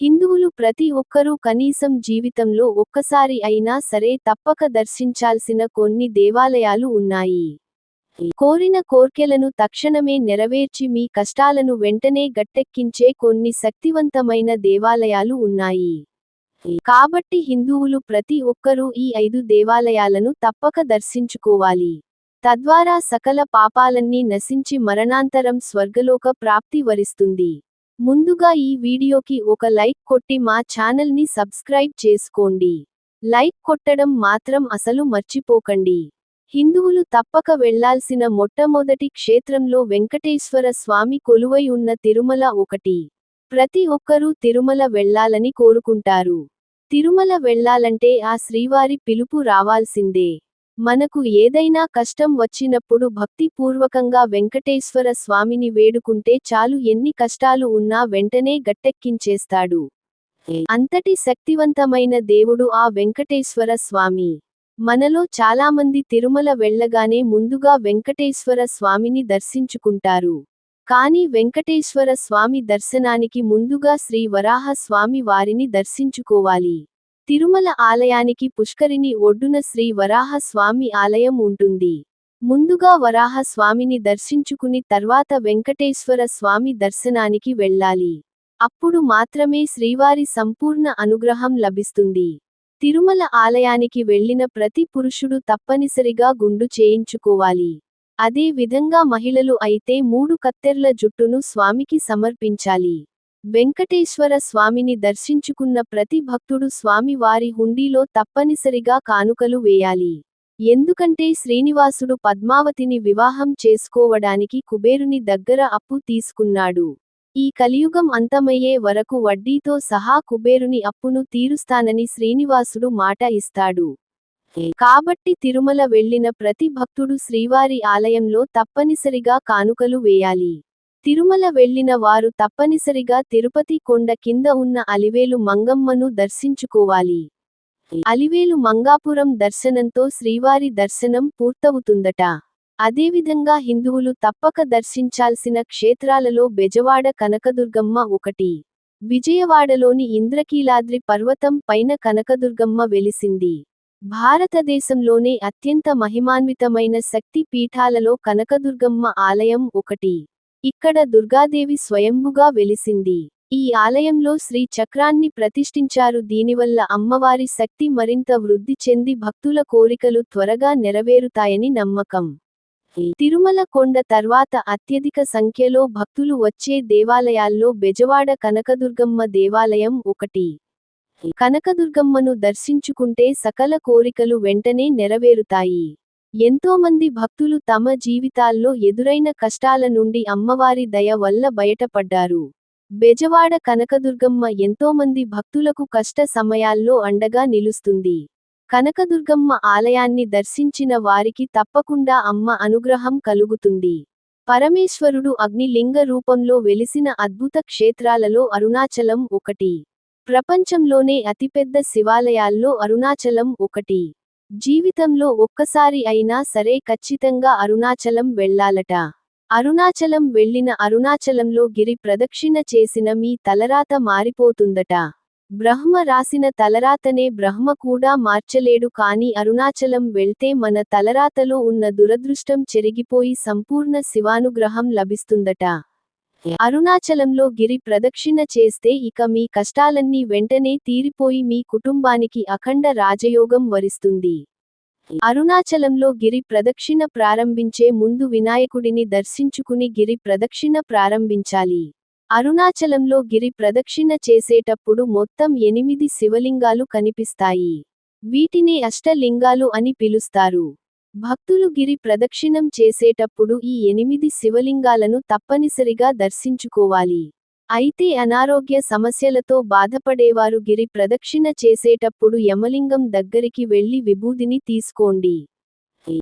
హిందువులు ప్రతి ఒక్కరూ కనీసం జీవితంలో ఒక్కసారి అయినా సరే తప్పక దర్శించాల్సిన కొన్ని దేవాలయాలు ఉన్నాయి. కోరిన కోర్కెలను తక్షణమే నెరవేర్చి మీ కష్టాలను వెంటనే గట్టెక్కించే కొన్ని శక్తివంతమైన దేవాలయాలు ఉన్నాయి. కాబట్టి హిందువులు ప్రతి ఒక్కరూ ఈ ఐదు దేవాలయాలను తప్పక దర్శించుకోవాలి. తద్వారా సకల పాపాలన్నీ నశించి మరణాంతరం స్వర్గలోక ప్రాప్తి వరిస్తుంది. ముందుగా ఈ వీడియోకి ఒక లైక్ కొట్టి మా ఛానల్ని సబ్స్క్రైబ్ చేసుకోండి. లైక్ కొట్టడం మాత్రం అసలు మర్చిపోకండి. హిందువులు తప్పక వెళ్ళాల్సిన మొట్టమొదటి క్షేత్రంలో వెంకటేశ్వర స్వామి కొలువై ఉన్న తిరుమల ఒకటి. ప్రతి ఒక్కరూ తిరుమల వెళ్ళాలని కోరుకుంటారు. తిరుమల వెళ్ళాలంటే ఆ శ్రీవారి పిలుపు రావాల్సిందే. మనకు ఏదైనా కష్టం వచ్చినప్పుడు భక్తిపూర్వకంగా వెంకటేశ్వర స్వామిని వేడుకుంటే చాలు ఎన్ని కష్టాలు ఉన్నా వెంటనే గట్టెక్కించేస్తాడు. అంతటి శక్తివంతమైన దేవుడు ఆ వెంకటేశ్వర స్వామి. మనలో చాలామంది తిరుమల వెళ్ళగానే ముందుగా వెంకటేశ్వర స్వామిని దర్శించుకుంటారు. కాని వెంకటేశ్వర స్వామి దర్శనానికి ముందుగా శ్రీ వరాహ స్వామి వారిని దర్శించుకోవాలి. తిరుమల ఆలయానికి పుష్కరిణి ఒడ్డున శ్రీ వరాహ స్వామి ఆలయం ఉంటుంది. ముందుగా వరాహ స్వామిని దర్శించుకుని తర్వాత వెంకటేశ్వర స్వామి దర్శనానికి వెళ్ళాలి. అప్పుడు మాత్రమే శ్రీవారి సంపూర్ణ అనుగ్రహం లభిస్తుంది. తిరుమల ఆలయానికి వెళ్ళిన ప్రతి పురుషుడు తప్పనిసరిగా గుండు చేయించుకోవాలి. అదే విధంగా మహిళలు అయితే మూడు కత్తెర్ల జుట్టును స్వామికి సమర్పించాలి. వెంకటేశ్వర స్వామిని దర్శించుకున్న ప్రతి భక్తుడు స్వామి వారి హుండీలో తప్పనిసరిగా కానుకలు వేయాలి. ఎందుకంటే శ్రీనివాసుడు పద్మావతిని వివాహం చేసుకోవడానికి కుబేరుని దగ్గర అప్పు తీసుకున్నాడు. ఈ కలియుగం అంతమయ్యే వరకు వడ్డీతో సహా కుబేరుని అప్పును తీరుస్తానని శ్రీనివాసుడు మాట ఇస్తాడు. కాబట్టి తిరుమల వెళ్ళిన ప్రతి భక్తుడు శ్రీవారి ఆలయంలో తప్పనిసరిగా కానుకలు వేయాలి. తిరుమల వెళ్ళిన వారు తప్పనిసరిగా తిరుపతి కొండ కింద ఉన్న అలివేలు మంగమ్మను దర్శించుకోవాలి. అలివేలు మంగాపురం దర్శనంతో శ్రీవారి దర్శనం పూర్తవుతుందట. అదేవిధంగా హిందువులు తప్పక దర్శించాల్సిన క్షేత్రాలలో బెజవాడ కనకదుర్గమ్మ ఒకటి. విజయవాడలోని ఇంద్రకీలాద్రి పర్వతం పైన కనకదుర్గమ్మ వెలిసింది. భారతదేశంలోనే అత్యంత మహిమాన్వితమైన శక్తి పీఠాలలో కనకదుర్గమ్మ ఆలయం ఒకటి. ఇక్కడ దుర్గాదేవి స్వయంభుగా వెలిసింది. ఈ ఆలయంలో శ్రీ చక్రాన్ని ప్రతిష్ఠించారు. దీనివల్ల అమ్మవారి శక్తి మరింత వృద్ధి చెంది భక్తుల కోరికలు త్వరగా నెరవేరుతాయని నమ్మకం. తిరుమల కొండ తర్వాత అత్యధిక సంఖ్యలో భక్తులు వచ్చే దేవాలయాల్లో బెజవాడ కనకదుర్గమ్మ దేవాలయం ఒకటి. కనకదుర్గమ్మను దర్శించుకుంటే సకల కోరికలు వెంటనే నెరవేరుతాయి. ఎంతోమంది భక్తులు తమ జీవితాల్లో ఎదురైన కష్టాల నుండి అమ్మవారి దయ వల్ల బయటపడ్డారు. బెజవాడ కనకదుర్గమ్మ ఎంతోమంది భక్తులకు కష్ట సమయాల్లో అండగా నిలుస్తుంది. కనకదుర్గమ్మ ఆలయాన్ని దర్శించిన వారికి తప్పకుండా అమ్మ అనుగ్రహం కలుగుతుంది. పరమేశ్వరుడు అగ్నిలింగ రూపంలో వెలిసిన అద్భుత క్షేత్రాలలో అరుణాచలం ఒకటి. ప్రపంచంలోనే అతిపెద్ద శివాలయాల్లో అరుణాచలం ఒకటి. జీవితంలో ఒక్కసారి అయినా సరే ఖచ్చితంగా అరుణాచలం వెళ్ళాలట. అరుణాచలం వెళ్ళిన అరుణాచలంలో గిరి ప్రదక్షిణ చేసిన మీ తలరాత మారిపోతుందట. బ్రహ్మ రాసిన తలరాతనే బ్రహ్మ కూడా మార్చలేడు కాని అరుణాచలం వెళ్తే మన తలరాతలో ఉన్న దురదృష్టం చెరిగిపోయి సంపూర్ణ శివానుగ్రహం లభిస్తుందట. అరుణాచలంలో గిరి ప్రదక్షిణ చేస్తే ఇక మీ కష్టాలన్నీ వెంటనే తీరిపోయి మీ కుటుంబానికి అఖండ రాజయోగం వరిస్తుంది. అరుణాచలంలో గిరి ప్రదక్షిణ ప్రారంభించే ముందు వినాయకుడిని దర్శించుకుని గిరి ప్రదక్షిణ ప్రారంభించాలి. అరుణాచలంలో గిరి ప్రదక్షిణ చేసేటప్పుడు మొత్తం ఎనిమిది శివలింగాలు కనిపిస్తాయి. వీటిని అష్టలింగాలు అని పిలుస్తారు. భక్తులు గిరి ప్రదక్షిణం చేసేటప్పుడు ఈ ఎనిమిది శివలింగాలను తప్పనిసరిగా దర్శించుకోవాలి. అయితే అనారోగ్య సమస్యలతో బాధపడేవారు గిరి ప్రదక్షిణ చేసేటప్పుడు యమలింగం దగ్గరికి వెళ్ళి విభూదిని తీసుకోండి.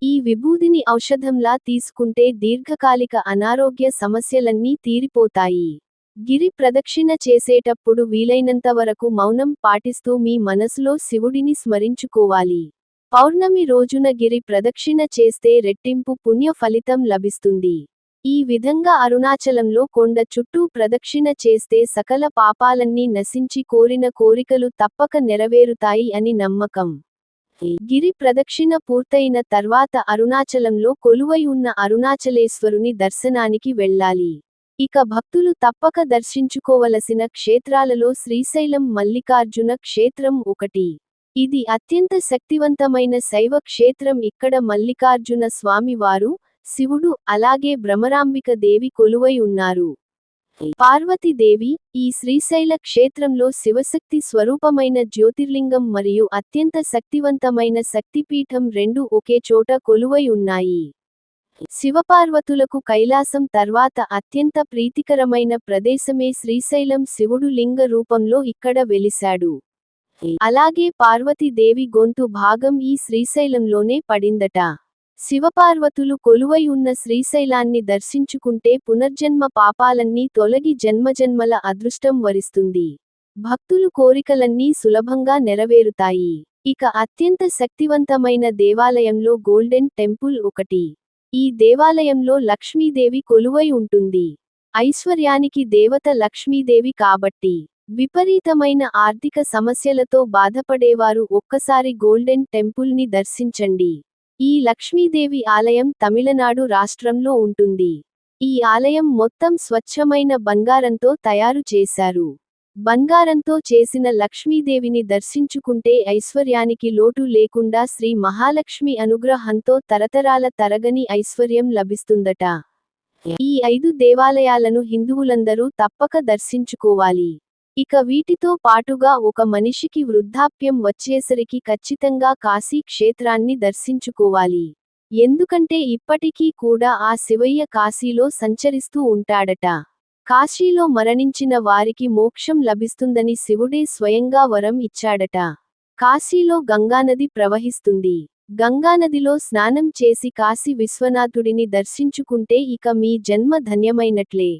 ఈ విభూదిని ఔషధంలా తీసుకుంటే దీర్ఘకాలిక అనారోగ్య సమస్యలన్నీ తీరిపోతాయి. గిరి ప్రదక్షిణ చేసేటప్పుడు వీలైనంత వరకు మౌనం పాటిస్తూ మీ మనసులో శివుడిని స్మరించుకోవాలి. పౌర్ణమి రోజున గిరి ప్రదక్షిణ చేస్తే రెట్టింపు పుణ్య ఫలితం లభిస్తుంది. ఈ విధంగా అరుణాచలంలో కొండ చుట్టూ ప్రదక్షిణ చేస్తే సకల పాపాలన్నీ నశించి కోరిన కోరికలు తప్పక నెరవేరుతాయి అని నమ్మకం. గిరి ప్రదక్షిణ పూర్తయిన తర్వాత అరుణాచలంలో కొలువై ఉన్న అరుణాచలేశ్వరుని దర్శనానికి వెళ్ళాలి. ఇక భక్తులు తప్పక దర్శించుకోవలసిన క్షేత్రాలలో శ్రీశైలం మల్లికార్జున క్షేత్రం ఒకటి. ఇది అత్యంత శక్తివంతమైన శైవ క్షేత్రం ఇక్కడ మల్లికార్జున స్వామివారు శివుడు అలాగే భ్రమరాంబిక దేవి కొలువై ఉన్నారు. పార్వతీదేవి ఈ శ్రీశైల క్షేత్రంలో శివశక్తి స్వరూపమైన జ్యోతిర్లింగం మరియు అత్యంత శక్తివంతమైన శక్తిపీఠం రెండు ఒకే చోట కొలువై ఉన్నాయి. శివపార్వతులకు కైలాసం తర్వాత అత్యంత ప్రీతికరమైన ప్రదేశమే శ్రీశైలం శివుడు లింగ రూపంలో ఇక్కడ వెలిశాడు. అలాగే పార్వతీదేవి గొంతు భాగం ఈ శ్రీశైలంలోనే పడిందట. శివపార్వతులు కొలువై ఉన్న శ్రీశైలాన్ని దర్శించుకుంటే పునర్జన్మ పాపాలన్నీ తొలగి జన్మజన్మల అదృష్టం వరిస్తుంది. భక్తులు కోరికలన్నీ సులభంగా నెరవేరుతాయి. ఇక అత్యంత శక్తివంతమైన దేవాలయంలో గోల్డెన్ టెంపుల్ ఒకటి. ఈ దేవాలయంలో లక్ష్మీదేవి కొలువై ఉంటుంది. ఐశ్వర్యానికి దేవత లక్ష్మీదేవి కాబట్టి. విపరీతమైన ఆర్థిక సమస్యలతో బాధపడేవారు ఒక్కసారి గోల్డెన్ టెంపుల్ని దర్శించండి. ఈ లక్ష్మీదేవి ఆలయం తమిళనాడు రాష్ట్రంలో ఉంటుంది. ఈ ఆలయం మొత్తం స్వచ్ఛమైన బంగారంతో తయారు చేశారు. బంగారంతో చేసిన లక్ష్మీదేవిని దర్శించుకుంటే ఐశ్వర్యానికి లోటు లేకుండా శ్రీ మహాలక్ష్మి అనుగ్రహంతో తరతరాల తరగని ఐశ్వర్యం లభిస్తుందట. ఈ ఐదు దేవాలయాలను హిందువులందరూ తప్పక దర్శించుకోవాలి. ఇక వీటితో పాటుగా ఒక మనిషికి వృద్ధాప్యం వచ్చేసరికి ఖచ్చితంగా కాశీ క్షేత్రాన్ని దర్శించుకోవాలి. ఎందుకంటే ఇప్పటికీ కూడా ఆ శివయ్య కాశీలో సంచరిస్తూ ఉంటాడట. కాశీలో మరణించిన వారికి మోక్షం లభిస్తుందని శివుడే స్వయంగా వరం ఇచ్చాడట. కాశీలో గంగానది ప్రవహిస్తుంది. గంగానదిలో స్నానం చేసి కాశీ విశ్వనాథుడిని దర్శించుకుంటే ఇక మీ జన్మ ధన్యమైనట్లే.